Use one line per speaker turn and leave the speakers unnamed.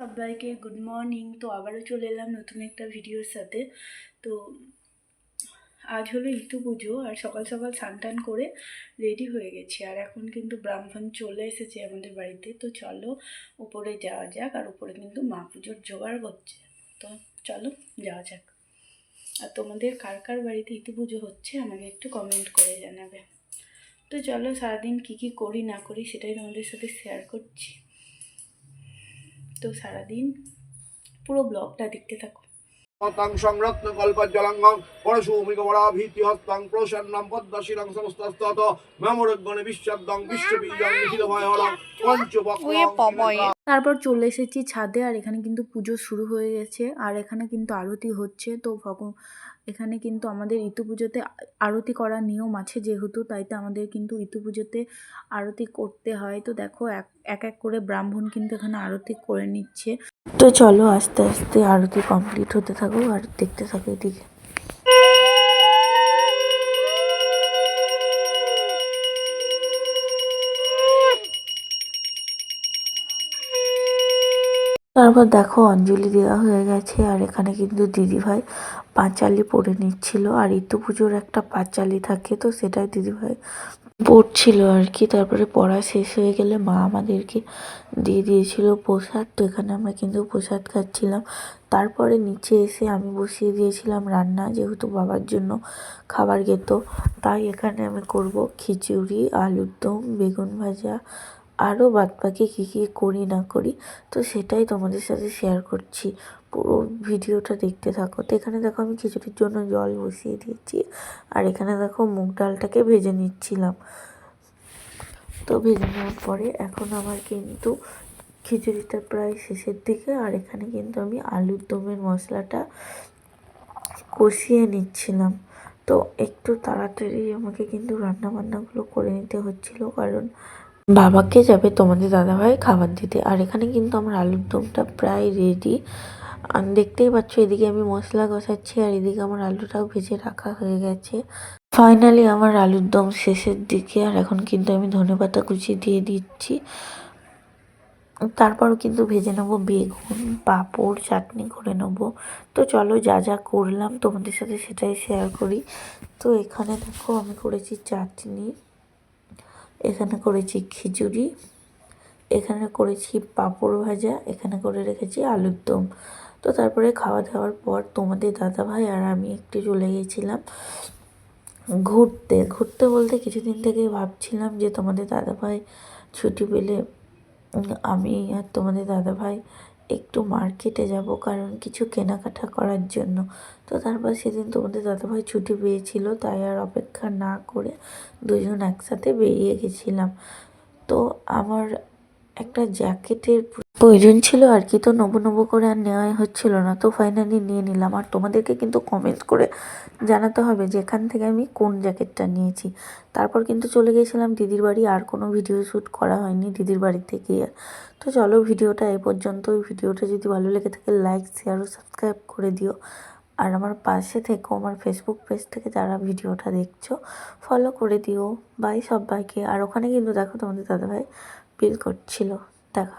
সবাইকে good morning তো আবারও চলে এলাম নতুন একটা ভিডিওর সাথে। তো আজ হলো ঋতু পুজো আর সকাল সকাল স্নান টান করে রেডি হয়ে গেছি। আর এখন কিন্তু ব্রাহ্মণ চলে এসেছে আমাদের বাড়িতে। তো চলো উপরে যাওয়া যাক আর উপরে কিন্তু মা পুজোর জোগাড় করছে। তো চলো যাওয়া যাক। আর তোমাদের কার কার বাড়িতে ঋতু পুজো হচ্ছে আমাকে একটু কমেন্ট করে জানাবে। তো চলো সারাদিন কী কী করি না করি সেটাই তোমাদের সাথে শেয়ার করছি। তো সারাদিন পুরো ব্লগটা দেখতে থাকো।
সংরক্ষণ সংরত্ন কল্পজ্জলাঙ্গং পরশুমিকবরাভীতিহস্তং প্রসন্নম পদ্মশিরং সমস্তস্তত মেমরগণে বিশ্বদ্দং বিশ্ববীজং নিখিলভয়হরং পঞ্চবক্রং
তারপর চলে এসেছি ছাদে আর এখানে কিন্তু পুজো শুরু হয়ে গেছে আর এখানে কিন্তু আরতি হচ্ছে। তো এখানে কিন্তু আমাদের ঋতু পুজোতে আরতি করার নিয়ম আছে যেহেতু তাই তো আমাদের কিন্তু ঋতু পুজোতে আরতি করতে হয়। তো দেখো এক এক এক করে ব্রাহ্মণ কিন্তু এখানে আরতি করে নিচ্ছে। তো চলো আস্তে আস্তে আরতি কমপ্লিট হতে থাকো আর দেখতে থাকো এদিকে। তারপর দেখো অঞ্জলি দেওয়া হয়ে গেছে আর এখানে কিন্তু দিদিভাই পাঁচালি পরে নিচ্ছিল আর ঋতু পুজোর একটা পাঁচালি থাকে তো সেটাই দিদিভাই পড়ছিল আর কি। তারপরে পড়া শেষ হয়ে গেলে মা আমাদেরকে দিয়ে দিয়েছিল প্রসাদ তো এখানে আমরা কিন্তু প্রসাদ খাচ্ছিলাম। তারপরে নিচে এসে আমি বসিয়ে দিয়েছিলাম রান্না যেহেতু বাবার জন্য খাবার খেত তাই এখানে আমি করব খিচুড়ি আলুর দম বেগুন ভাজা আরও বাদবাকি কী কী করি না করি, তো সেটাই তোমাদের সাথে শেয়ার করছি। পুরো ভিডিওটা দেখতে থাকো। তো এখানে দেখো আমি খিচুড়ির জন্য জল বসিয়ে দিয়েছি, আর এখানে দেখো মুগ ডালটাকে ভেজে নিচ্ছিলাম। তো ভেজে নেওয়ার পরে এখন আমার কিন্তু খিচুড়িটা প্রায় শেষের দিকে, আর এখানে কিন্তু আমি আলুর দমের মশলাটা কষিয়ে নিচ্ছিলাম। তো একটু তাড়াতাড়ি আমাকে কিন্তু রান্না বান্নাগুলো করে নিতে হচ্ছিল, কারণ বাবাকে যাবে তোমাদের দাদাভাই খাবার দিতে। আর এখানে কিন্তু আমার আলুর দমটা প্রায় রেডি দেখতেই পাচ্ছ, এদিকে আমি মশলা কষাচ্ছি আর এদিকে আমার আলুটাও ভেজে রাখা হয়ে গেছে। ফাইনালি আমার আলুর দম শেষের দিকে আর এখন কিন্তু আমি ধনেপাতা কুচি দিয়ে দিচ্ছি। তারপরও কিন্তু ভেজে নেব বেগুন, পাঁপড়, চাটনি করে নেব। তো চলো যা যা করলাম তোমাদের সাথে সেটাই শেয়ার করি। তো এখানে দেখো আমি করেছি চাটনি। এখানে করেছি খিচুড়ি, এখানে করেছি পাঁপড় ভাজা, এখানে করে রেখেছি আলুর দম। তো তারপরে খাওয়া দাওয়ার পর তোমাদের দাদা ভাই আর আমি একটু চলে গিয়েছিলাম ঘুরতে। ঘুরতে বলতে কিছুদিন থেকে ভাবছিলাম যে তোমাদের দাদা ভাই ছুটি পেলে আমি আর তোমাদের দাদা ভাই একটু মার্কেটে যাব, কারণ কিছু কেনাকাটা করার জন্য। তো তারপর সেদিন তোমাদের দাদাভাই ছুটি পেয়েছিল, তাই আর অপেক্ষা না করে দুজন একসাথে বেরিয়ে গেছিলাম। তো আমার একটা জ্যাকেটের প্রয়োজন ছিল আর কি, তো নবো নবো করে আর নেওয়াই হচ্ছিল না, তো ফাইনালি নিয়ে নিলাম। আর তোমাদেরকে কিন্তু কমেন্ট করে জানাতে হবে যে এখান থেকে আমি কোন জ্যাকেটটা নিয়েছি। তারপর কিন্তু চলে গেছিলাম দিদির বাড়ি, আর কোনো ভিডিও শ্যুট করা হয়নি দিদির বাড়ি থেকে তো চলো ভিডিওটা এ পর্যন্ত ভিডিওটা যদি ভালো লেগে থাকে লাইক শেয়ার ও সাবস্ক্রাইব করে দিও। আর আমার পাশে থেকেও আমার ফেসবুক পেজ থেকে যারা ভিডিওটা দেখছ ফলো করে দিও। বাই সবাইকে। আর ওখানে কিন্তু দেখো তোমাদের দাদাভাই বিল করছিল। দেখা